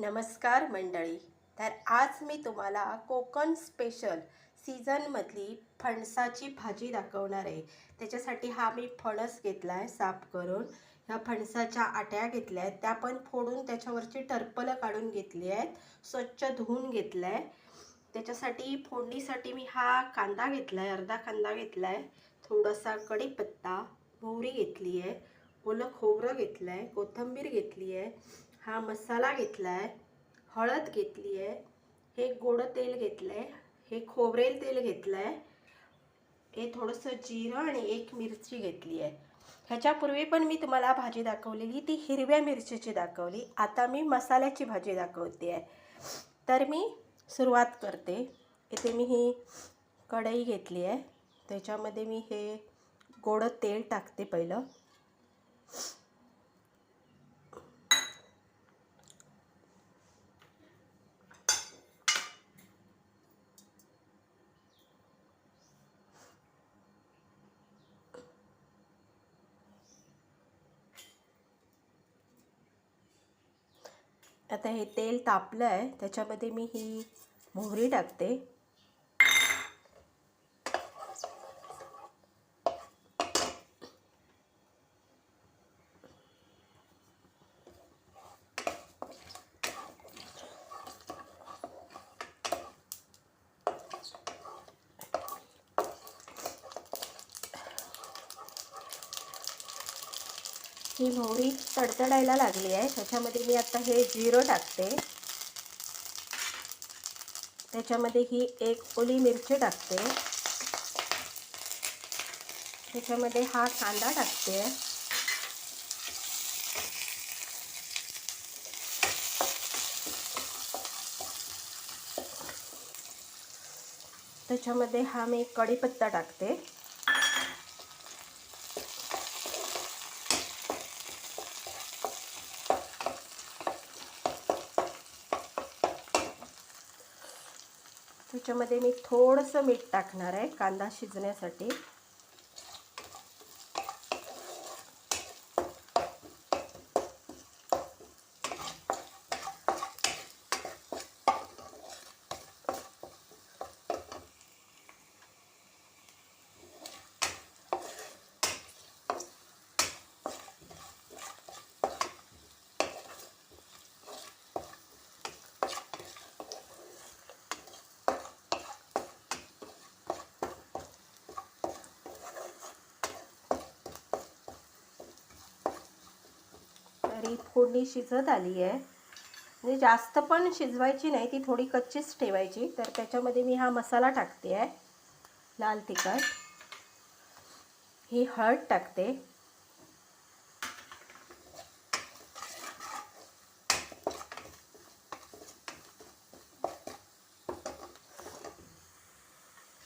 नमस्कार मंडळी. तर आज मी तुम्हाला कोकण स्पेशल सीझनमधली फणसाची भाजी दाखवणार आहे. त्याच्यासाठी हा मी फणस घेतला आहे साफ करून. ह्या फणसाच्या आट्या घेतल्या आहेत. त्या पण फोडून त्याच्यावरची टरपलं काढून घेतली आहेत. स्वच्छ धुवून घेतलं आहे त्याच्यासाठी फोडणीसाठी मी हा कांदा घेतला आहे अर्धा कांदा घेतला आहे थोडासा कढीपत्ता मोहरी घेतली आहे ओलं खोबरं घेतलं आहे कोथिंबीर घेतली आहे हा मसाला घेतला आहे हळद घेतली आहे हे गोडं तेल घेतलं आहे हे खोबरेल तेल घेतलं आहे हे थोडंसं जिरं आणि एक मिरची घेतली आहे ह्याच्यापूर्वी पण मी तुम्हाला भाजी दाखवलेली ती हिरव्या मिरचीची दाखवली. आता मी मसाल्याची भाजी दाखवते आहे तर मी सुरुवात करते. इथे मी ही कढई घेतली आहे त्याच्यामध्ये मी हे गोडं तेल टाकते पहिलं. आता हे तेल तापलं आहे त्याच्यामध्ये मी ही मोहरी टाकते. ही मोहरी तडतडायला लागली आहे. त्याच्यामध्ये मी आता हे जिरं टाकते. त्याच्यामध्ये ही एक ओली मिरची टाकते. त्याच्यामध्ये हा कांदा टाकते. त्याच्यामध्ये हा मी कढीपत्ता टाकते. त्याच्यामध्ये मी थोडंसं मीठ टाकणार आहे कांदा शिजण्यासाठी. तरी फोडणी शिजत आली आहे. म्हणजे जास्त पण शिजवायची नाही ती थोडी कच्चीच ठेवायची. तर त्याच्यामध्ये मी हा मसाला टाकते आहे. लाल तिखट. ही हळद टाकते.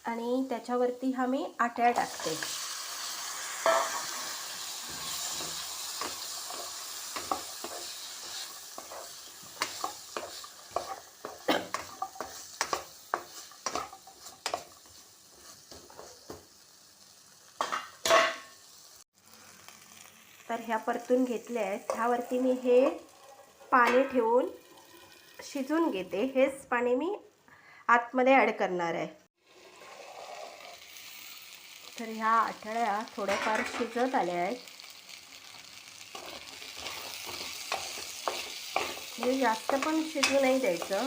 आणि त्याच्यावरती हा मी आट्या टाकते. ह्या परतून घेतल्या आहेत. ह्यावरती मी हे पाणी ठेवून शिजून घेते. हेच पाणी मी आतमध्ये ॲड करणार आहे. तर ह्या आठळ्या थोड्याफार शिजत आल्या आहेत. म्हणजे जास्त पण शिजू नाही द्यायचं.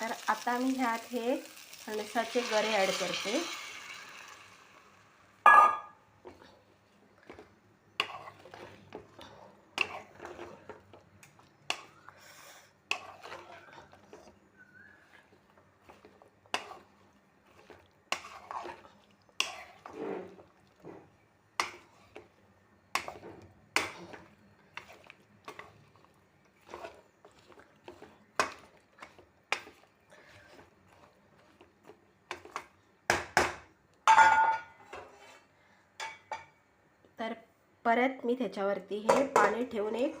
तर आता मी ह्यात हे फणसाचे गरे ॲड करते तर परत मी त्याच्यावरती हे पाणी ठेवून एक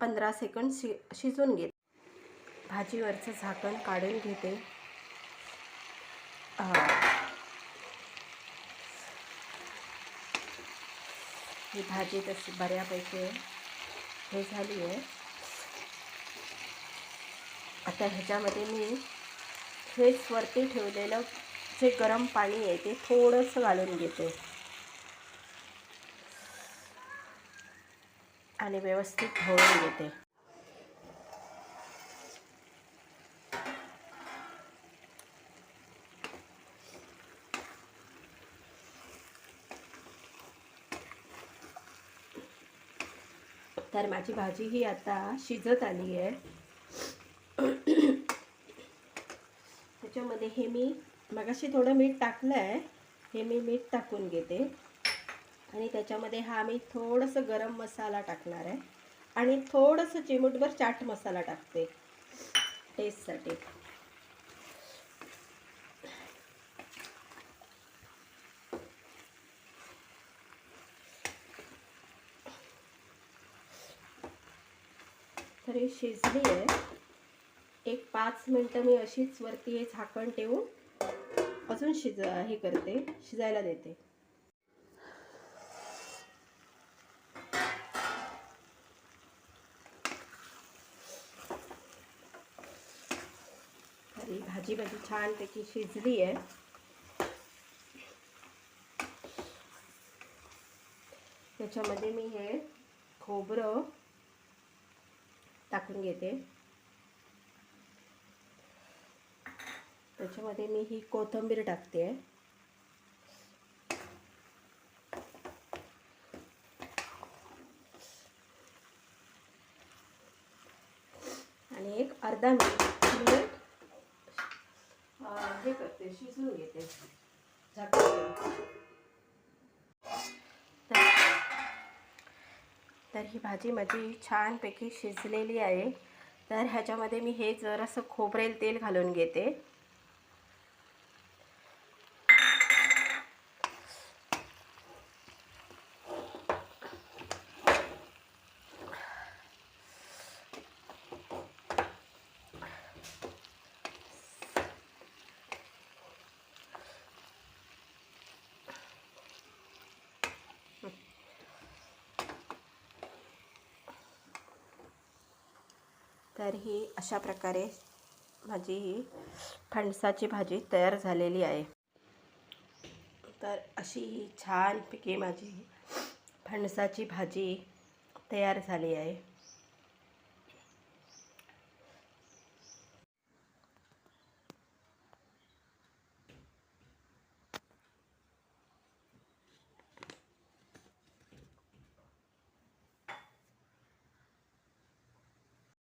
पंधरा सेकंड शि शिजून घेते. भाजीवरचं झाकण काढून घेते. ही भाजी तशी बऱ्यापैकी हे झाली आहे आता ह्याच्यामध्ये मी हेच वरती ठेवलेलं जे गरम पाणी आहे ते थोडंसं घालून घेते. आणि व्यवस्थित ढवळून घेते. तर माझी भाजी ही आता शिजत आली आहे. त्याच्यामध्ये हे मी मगाशी थोडं मीठ टाकलं आहे हे मी मीठ टाकून घेते. आणि त्याच्यामध्ये हा मी थोडंसं गरम मसाला टाकणार आहे. आणि थोडंसं चिमूटभर चाट मसाला टाकते. टेस्टसाठी तर शिजली आहे. एक पाच मिनटं मी अशीच वरती हे झाकण ठेवून अजून शिज हे करते. शिजायला देते. ही भाजी भाजी छानपैकी शिजली आहे. त्याच्यामध्ये मी हे खोबरं टाकून घेते. मी ही कोथिंबीर टाकते. आणि एक अर्धा मिनिट अं, शिजवून घेते. तर- तर ही भाजी माझी छानपैकी शिजलेली आहे. तर ह्याच्यामध्ये मी हे जरासं खोबरेल तेल घालून घेते. तर ही अशा प्रकारे माझी ही फणसाची भाजी तयार झालेली आहे. तर अशी ही छानपैकी माझी फणसाची भाजी तयार झाली आहे.